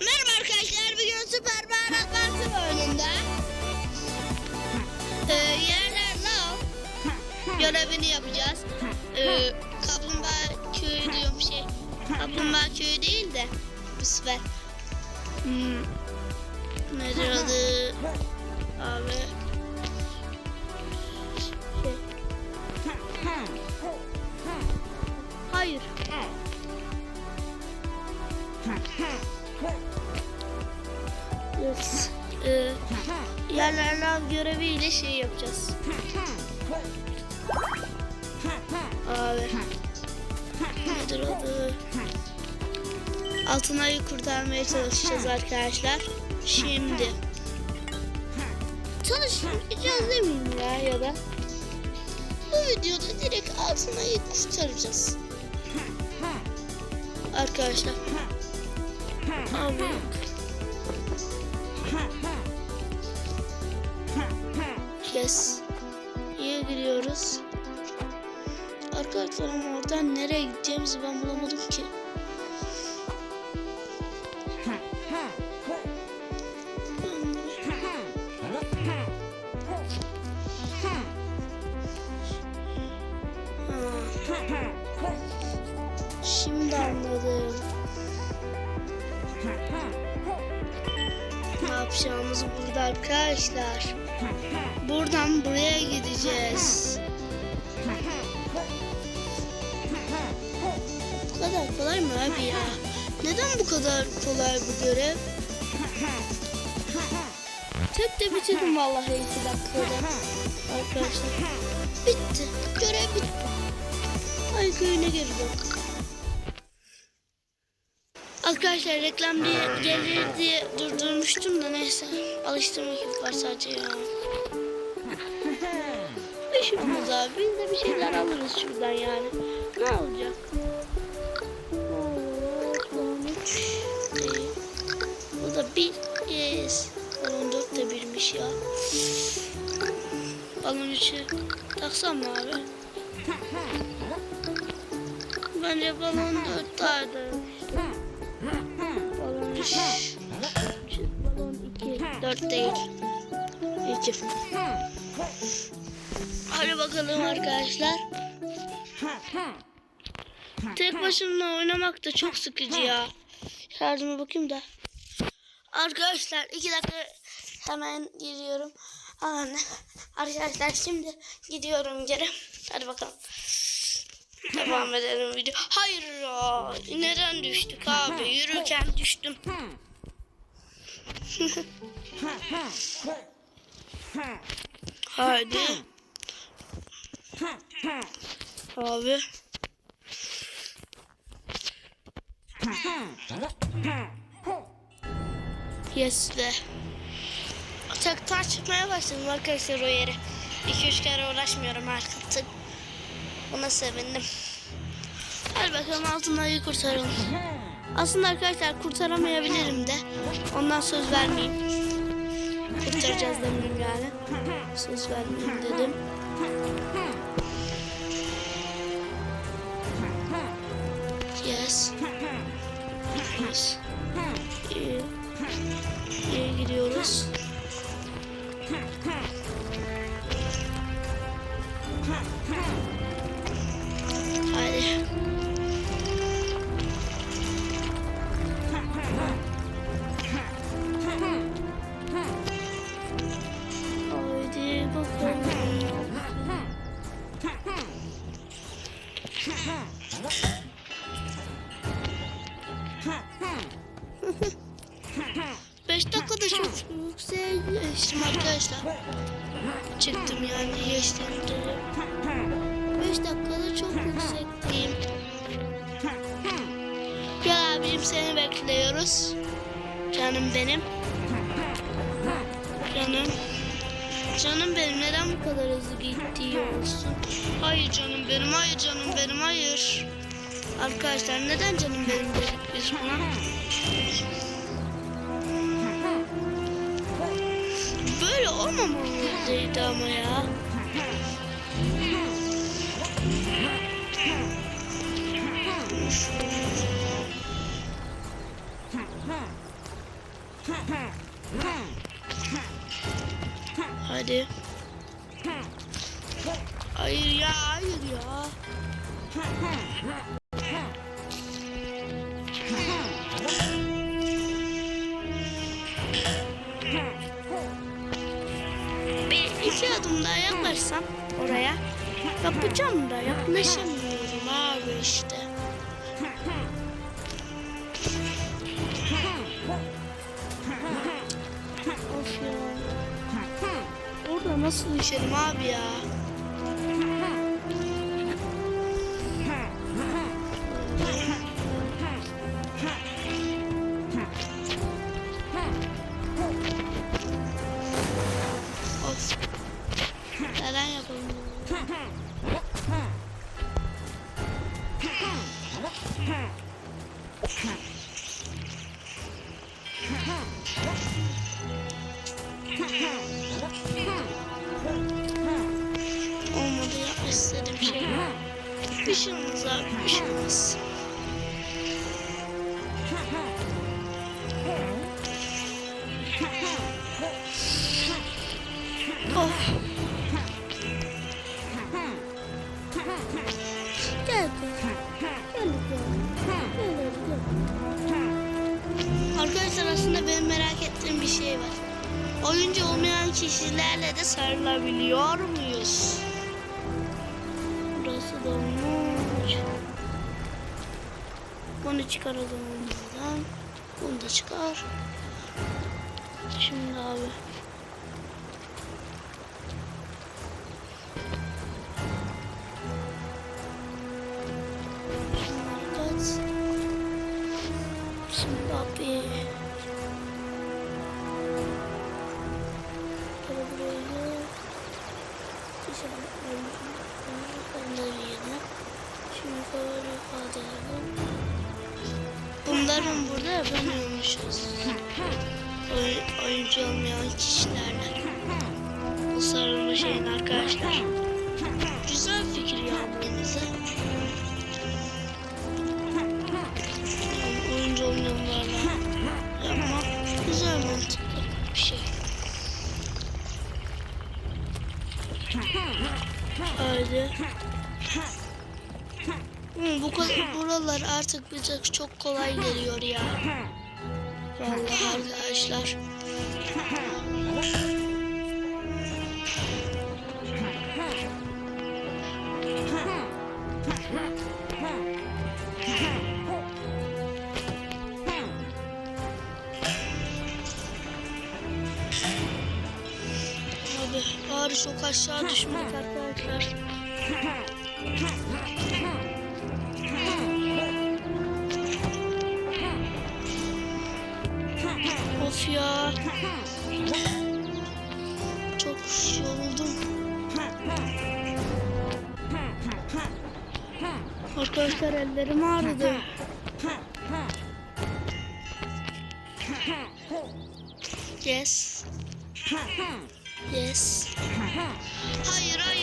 Merhaba arkadaşlar, bugün Süper Baharat Parti oyununda e, yerler lav görevini yapacağız. E, kaplumbağa köyü diyorum şey, kaplumbağa köyü değil de bu sefer. Hmm, nedir adı? Abi. Şey. Hayır. Evet. E, yerler lav göreviyle şey yapacağız. Abi. Nedir adı? Altın ayı kurtarmaya çalışacağız arkadaşlar. Şimdi. Çalışacağız değil mi ya ya da? Bu videoda direkt altın ayı kurtaracağız. Arkadaşlar. Abi. Yes. İyi giriyoruz. Arkadaşlar ama oradan nereye gideceğimizi ben bulamadım ki. Şimdi anladım. Yapacağımız burada arkadaşlar. Buradan buraya gideceğiz. Bu kadar kolay mı abi ya? Neden bu kadar kolay bu görev? Tek de bitirdim vallahi iki dakikada. Arkadaşlar. Bitti. Görev bitti. Ay köyüne geri dön. Arkadaşlar reklam diye gelir diye durdurmuştum da neyse. Alıştırma gibi var sadece ya. İşimiz abi. Biz de bir şeyler alırız şuradan yani. Ne olacak? Balon 3 değil. Bu da bir yes. Balon 4 de birmiş ya. Balon 3'ü taksam mı abi? Bence balon 4 tane. Balon 3. Balon 2. 4 değil. 2. Hadi bakalım arkadaşlar. Tek başına oynamak da çok sıkıcı ya. Şarjıma bakayım da. Arkadaşlar iki dakika hemen giriyorum. Aman arkadaşlar şimdi gidiyorum geri. Hadi bakalım. Devam edelim video. Hayır ya. Neden düştük abi? Yürürken düştüm. Hadi. Abi. Yes de. Tak çıkmaya başladım arkadaşlar o yere. 2-3 kere uğraşmıyorum artık. Buna sevindim. Hadi bakalım altın ayı kurtaralım. Aslında arkadaşlar kurtaramayabilirim de. Ondan söz vermeyeyim. Kurtaracağız dedim yani. Söz vermeyeyim dedim. Yes. Yes. İyi. İyi gidiyoruz. Beş dakikada çok yüksek geçtim arkadaşlar. Çıktım yani geçtim. Beş dakikada çok yüksekteyim. Gel abim seni bekliyoruz. Canım benim. Canım benim neden bu kadar hızlı gidiyorsun? Hayır canım benim, hayır canım benim, hayır. Arkadaşlar neden canım benim dedik biz buna? Böyle olmamalıydı ama ya. Hadi. Hayır ya, hayır ya. Bir iki adım daha yaklaşsam oraya yapacağım da yaklaşamıyorum abi işte. Orada nasıl düşerim abi ya? Neden yapamıyorum? Olmadı Olmaz abi. Gel Arkadaşlar aslında benim merak ettiğim bir şey var. Oyuncu olmayan kişilerle de sarılabiliyor muyuz? Bunu çıkar o zaman buradan. Bunu da çıkar. Şimdi abi. Şimdi abi. Bunların burada yapamıyormuşuz. Oy, oyuncu olmayan kişilerle. Bu sarılma şeyin arkadaşlar. Güzel fikir ya denize. Yani oyuncu olmayanlarla yapmak güzel mantıklı bir şey. Haydi. Bu buralar artık bize çok kolay geliyor ya. Vallahi arkadaşlar. Abi bari çok aşağı düşmedik arkadaşlar. Of ya. Çok yoruldum. Arkadaşlar ellerim ağrıdı. Yes. Yes. Hayır, hayır,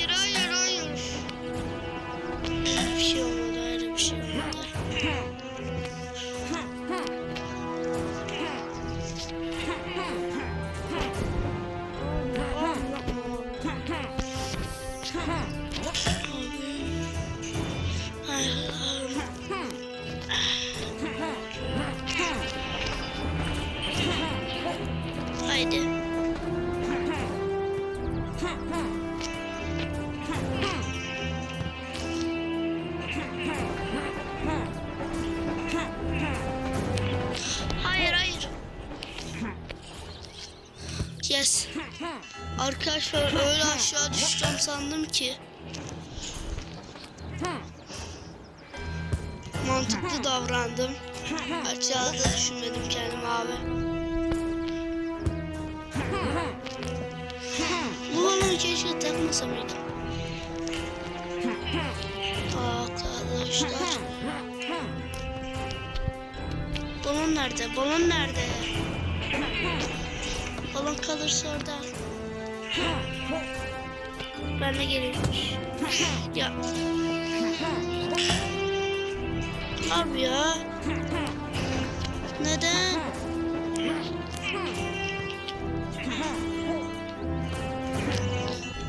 Yes. Arkadaşlar öyle aşağı düşeceğim sandım ki. Mantıklı davrandım. Aşağıda düşünmedim kendim abi. Bu balonu keşke takmasamaydım. Arkadaşlar. Balon nerede? Balon nerede? Babam kalırsa orada. Ben de gelirmiş. Ya. Abi ya. Neden?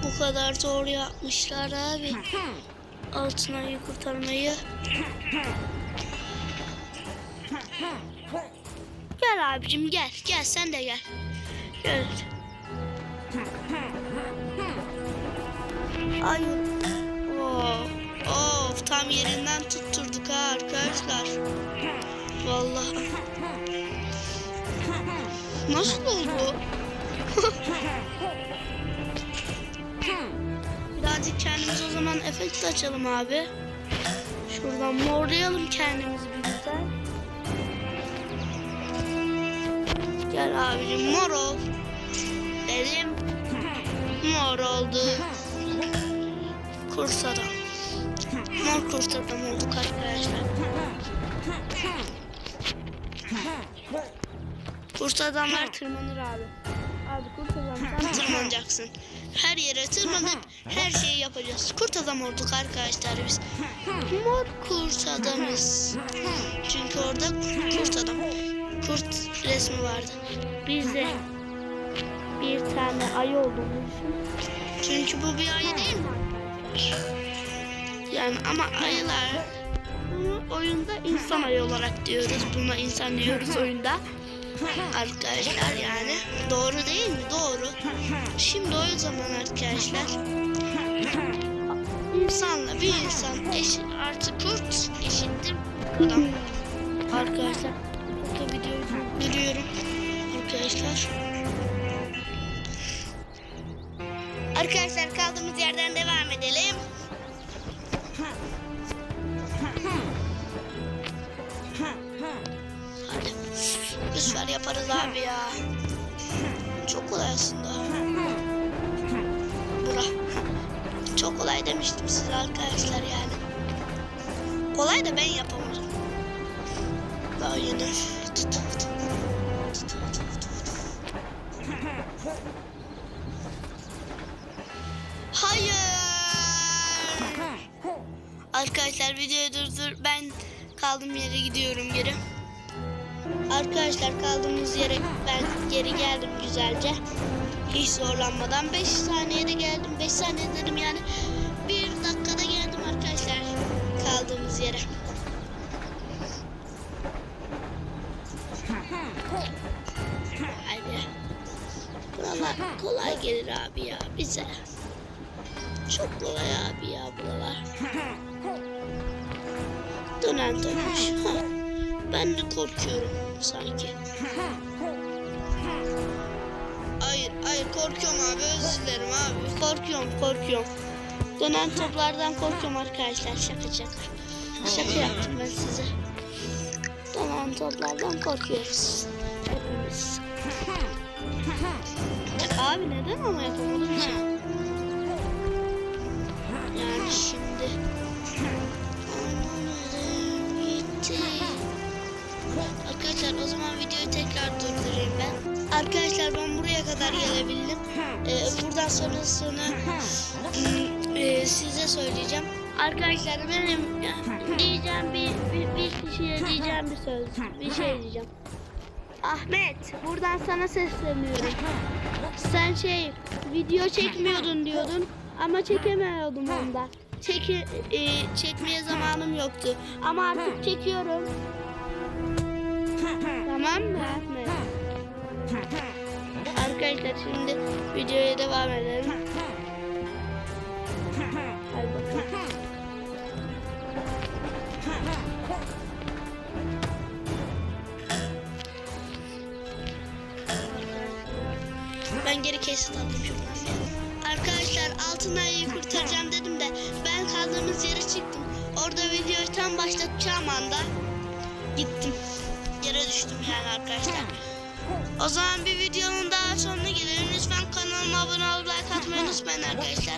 Bu kadar zor yapmışlar abi. Altın ayı kurtarmayı. Gel abicim gel. Gel sen de gel. Gel. Ay. Of, of tam yerinden tutturduk ha arkadaşlar. Vallahi. Nasıl oldu? Birazcık kendimiz o zaman efekt açalım abi. Şuradan morlayalım kendimizi Gel abicim mor ol. Dedim. Mor oldu. Kurs adam. Mor kurs adam olduk arkadaşlar. Kurs adamlar tırmanır abi. Abi kurt adam tırmanacaksın. Her yere tırmanıp her şeyi yapacağız. Kurt adam olduk arkadaşlar biz. Mor kurt adamız. Çünkü orada kurt adam. Kurt resmi vardı. Biz de bir tane ayı olduğunu. Çünkü bu bir ayı değil mi? Yani ama ayılar bunu oyunda insan ayı olarak diyoruz. Buna insan diyoruz oyunda. Arkadaşlar yani. Doğru değil mi? Doğru. Şimdi o zaman arkadaşlar insanla bir insan eşit artı kurt eşittir adam. Arkadaşlar durduruyorum. Arkadaşlar. Arkadaşlar kaldığımız yerden devam edelim. Hadi. Lütfen yaparız abi ya. Çok kolay aslında. Bura. Çok kolay demiştim size arkadaşlar yani. Kolay da ben yapamadım. Daha yeni. Arkadaşlar videoyu durdur. Ben kaldığım yere gidiyorum geri. Arkadaşlar kaldığımız yere ben geri geldim güzelce. Hiç zorlanmadan 5 saniyede geldim. 5 saniye dedim yani. Bir dakikada geldim arkadaşlar kaldığımız yere. Hadi. Buralar kolay gelir abi ya bize. Çok kolay abi ya buralar. Ha. Ben de korkuyorum sanki. Hayır, hayır korkuyorum abi özür dilerim abi. Korkuyorum, korkuyorum. Dönen toplardan korkuyorum arkadaşlar şaka şaka. Şaka yaptım ben size. Dönen toplardan korkuyoruz. Hepimiz. Abi neden ama yapamadım? Buradan sonrasını e, size söyleyeceğim. Arkadaşlar benim ya, diyeceğim bir, bir, bir kişiye diyeceğim bir söz. Bir şey diyeceğim. Ahmet buradan sana sesleniyorum. Sen şey video çekmiyordun diyordun ama çekemiyordum onda. Çeki, e, çekmeye zamanım yoktu. Ama artık çekiyorum. Tamam mı Ahmet? Arkadaşlar şimdi videoya devam edelim. Ben geri kesit aldım bir. Arkadaşlar altın ayıyı kurtaracağım dedim de ben kaldığımız yere çıktım. Orada videoyu tam başlatacağım anda gittim. Yere düştüm yani arkadaşlar. O zaman bir videonun daha sonuna gelelim. Lütfen kanalıma abone olup like atmayı unutmayın arkadaşlar.